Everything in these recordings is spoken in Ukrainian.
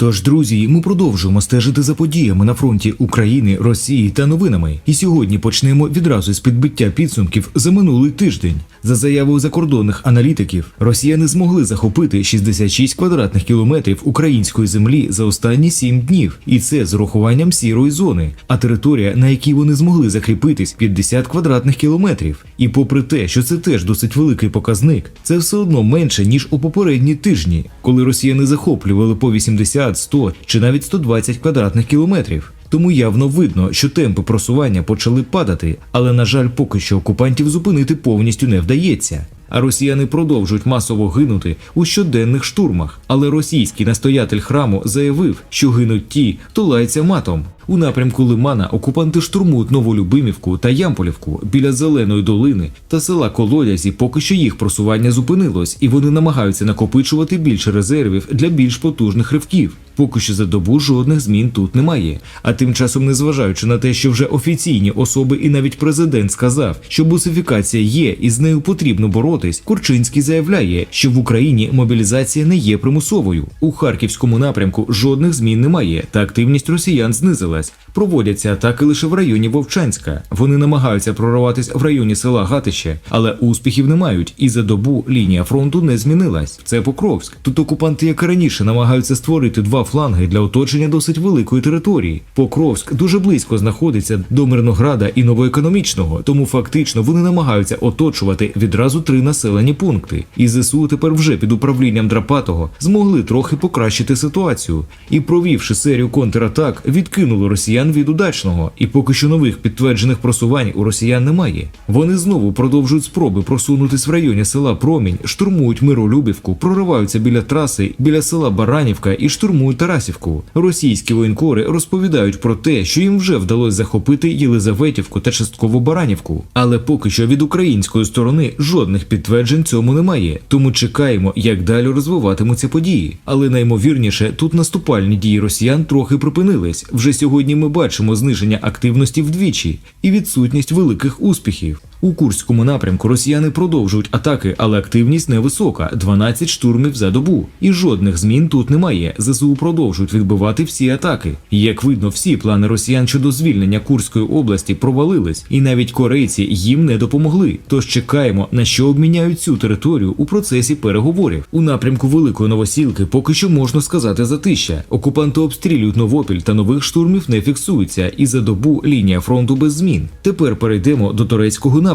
Тож, друзі, ми продовжуємо стежити за подіями на фронті України, Росії та новинами. І сьогодні почнемо відразу з підбиття підсумків за минулий тиждень. За заявою закордонних аналітиків, росіяни змогли захопити 66 квадратних кілометрів української землі за останні 7 днів, і це з урахуванням сірої зони. А територія, на якій вони змогли закріпитись, 50 квадратних кілометрів. І попри те, що це теж досить великий показник, це все одно менше ніж у попередні тижні, коли росіяни захоплювали по 80, 100 чи навіть 120 квадратних кілометрів. Тому явно видно, що темпи просування почали падати, але на жаль, поки що окупантів зупинити повністю не вдається. А росіяни продовжують масово гинути у щоденних штурмах. Але російський настоятель храму заявив, що гинуть ті, хто лається матом. У напрямку Лимана окупанти штурмують Новолюбимівку та Ямполівку біля Зеленої долини та села Колодязі. Поки що їх просування зупинилось, і вони намагаються накопичувати більше резервів для більш потужних ривків. Поки що за добу жодних змін тут немає. А тим часом, незважаючи на те, що вже офіційні особи і навіть президент сказав, що бусифікація є і з нею потрібно боротись, Курчинський заявляє, що в Україні мобілізація не є примусовою. У харківському напрямку жодних змін немає, та активність росіян знизилась. Проводяться атаки лише в районі Вовчанська. Вони намагаються прорватися в районі села Гатище, але успіхів не мають. І за добу лінія фронту не змінилась. Це Покровськ. Тут окупанти, як і раніше, намагаються створити два фланги для оточення досить великої території. Покровськ дуже близько знаходиться до Мирнограда і новоекономічного, тому фактично вони намагаються оточувати відразу три населені пункти. І ЗСУ тепер вже під управлінням Драпатого змогли трохи покращити ситуацію і, провівши серію контратак, відкинули росіян від удачного. І поки що нових підтверджених просувань у росіян немає. Вони знову продовжують спроби просунутись в районі села Промінь, штурмують Миролюбівку, прориваються біля траси, біля села Баранівка і штурмують Тарасівку. Російські воєнкори розповідають про те, що їм вже вдалося захопити Єлизаветівку та частково Баранівку. Але поки що від української сторони жодних підтверджень цьому немає. Тому чекаємо, як далі розвиватимуться події. Але наймовірніше, тут наступальні дії росіян трохи припинились. Вже сьогодні ми бачимо зниження активності вдвічі і відсутність великих успіхів. У Курському напрямку росіяни продовжують атаки, але активність невисока 12 штурмів за добу. І жодних змін тут немає. ЗСУ продовжують відбивати всі атаки. Як видно, всі плани росіян щодо звільнення Курської області провалились, і навіть корейці їм не допомогли. Тож чекаємо, на що обміняють цю територію у процесі переговорів. У напрямку Великої Новосілки поки що можна сказати затища. Окупанти обстрілюють Новопіль та нових штурмів не фіксуються, і за добу лінія фронту без змін. Тепер перейдемо до турецького напрямку.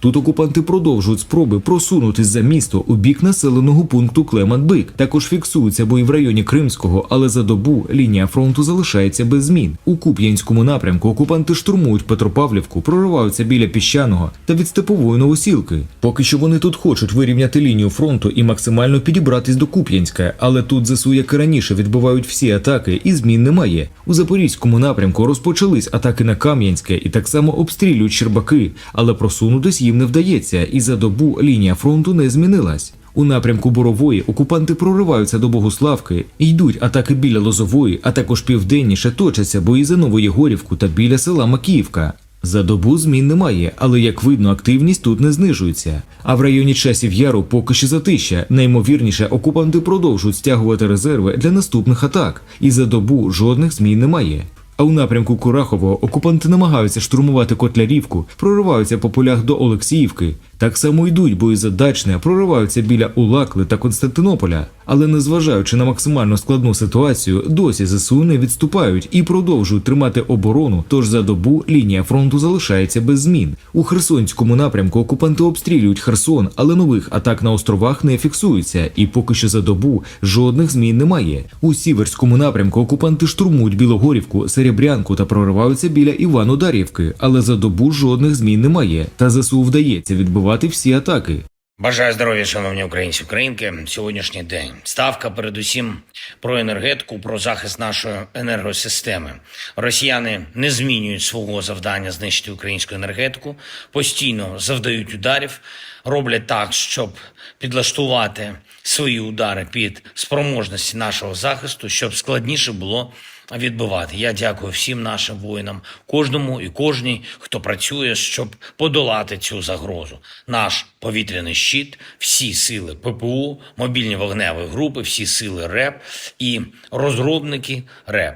Тут окупанти продовжують спроби просунутись за місто у бік населеного пункту Клеман-Бик. Також фіксуються бої в районі Кримського, але за добу лінія фронту залишається без змін. У Куп'янському напрямку окупанти штурмують Петропавлівку, прориваються біля піщаного та від степової новосілки. Поки що вони тут хочуть вирівняти лінію фронту і максимально підібратись до Куп'янська, але тут ЗСУ, як і раніше, відбивають всі атаки, і змін немає. У Запорізькому напрямку розпочались атаки на Кам'янське і так само обстрілюють Щербаки, але просунутись їм не вдається, і за добу лінія фронту не змінилась. У напрямку Борової окупанти прориваються до Богославки, йдуть атаки біля Лозової, а також південніше точаться бої за Новоєгорівку та біля села Макіївка. За добу змін немає, але як видно, активність тут не знижується. А в районі часів яру поки що затища. Наймовірніше, окупанти продовжують стягувати резерви для наступних атак, і за добу жодних змін немає. А у напрямку Курахового окупанти намагаються штурмувати Котлярівку, прориваються по полях до Олексіївки. Так само йдуть бої за Дачне, прориваються біля Улакли та Константинополя. Але незважаючи на максимально складну ситуацію, досі ЗСУ не відступають і продовжують тримати оборону. Тож за добу лінія фронту залишається без змін. У Херсонському напрямку окупанти обстрілюють Херсон, але нових атак на островах не фіксується, і поки що за добу жодних змін немає. У сіверському напрямку окупанти штурмують Білогорівку, Серебрянку та прориваються біля Івано-Дарівки, але за добу жодних змін немає. Та ЗСУ вдається відбивати всі атаки. Бажаю здоров'я, шановні українці, українки. Сьогоднішній день ставка, передусім, про енергетику, про захист нашої енергосистеми. Росіяни не змінюють свого завдання знищити українську енергетику, постійно завдають ударів, роблять так, щоб підлаштувати свої удари під спроможності нашого захисту, щоб складніше було відбивати. Я дякую всім нашим воїнам, кожному і кожній, хто працює, щоб подолати цю загрозу. Наш повітряний щит, всі сили ППУ, мобільні вогневі групи, всі сили РЕП і розробники РЕП.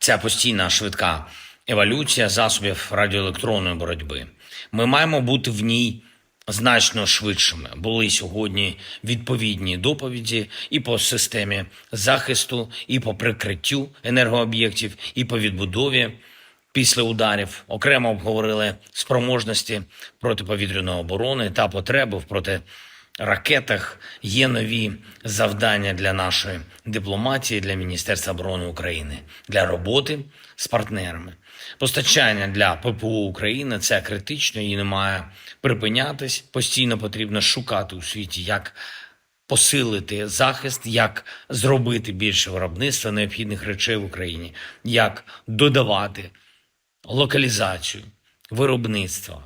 Ця постійна швидка еволюція засобів радіоелектронної боротьби. Ми маємо бути в ній значно швидшими. Були сьогодні відповідні доповіді і по системі захисту, і по прикриттю енергооб'єктів, і по відбудові після ударів. Окремо обговорили спроможності протиповітряної оборони та потреби в проти ракетах є нові завдання для нашої дипломатії, для Міністерства оборони України, для роботи з партнерами. Постачання для ППО України це критично і не має припинятись. Постійно потрібно шукати у світі, як посилити захист, як зробити більше виробництва необхідних речей в Україні, як додавати локалізацію, виробництва,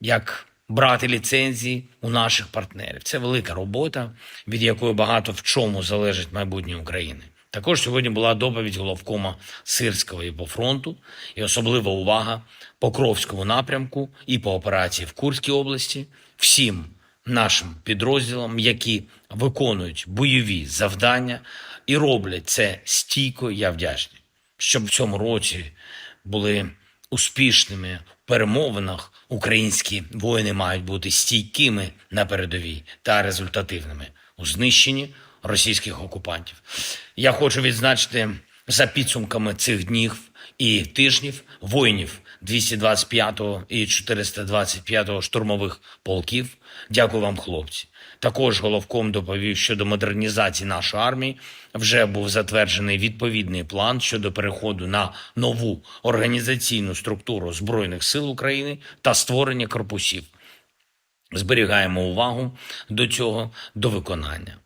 як брати ліцензії у наших партнерів. Це велика робота, від якої багато в чому залежить майбутнє України. Також сьогодні була доповідь головкома Сирського і по фронту, і особлива увага по Кровському напрямку і по операції в Курській області. Всім нашим підрозділам, які виконують бойові завдання і роблять це стійко, я вдячний. Щоб в цьому році були успішними в перемовинах, українські воїни мають бути стійкими на передовій та результативними у знищенні російських окупантів. Я хочу відзначити за підсумками цих днів і тижнів воїнів 225-го і 425-го штурмових полків. Дякую вам, хлопці. Також головком доповів щодо модернізації нашої армії. Вже був затверджений відповідний план щодо переходу на нову організаційну структуру збройних сил України та створення корпусів. Зберігаємо увагу до цього до виконання.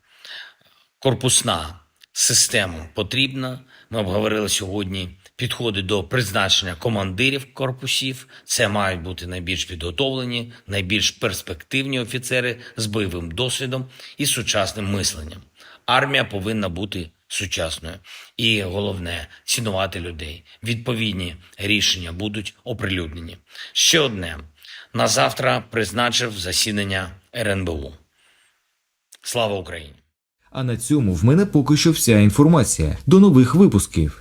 Корпусна система потрібна. Ми обговорили сьогодні підходи до призначення командирів корпусів. Це мають бути найбільш підготовлені, найбільш перспективні офіцери з бойовим досвідом і сучасним мисленням. Армія повинна бути сучасною. І головне цінувати людей. Відповідні рішення будуть оприлюднені. Ще одне на завтра призначив засідання РНБУ. Слава Україні! А на цьому в мене поки що вся інформація. До нових випусків.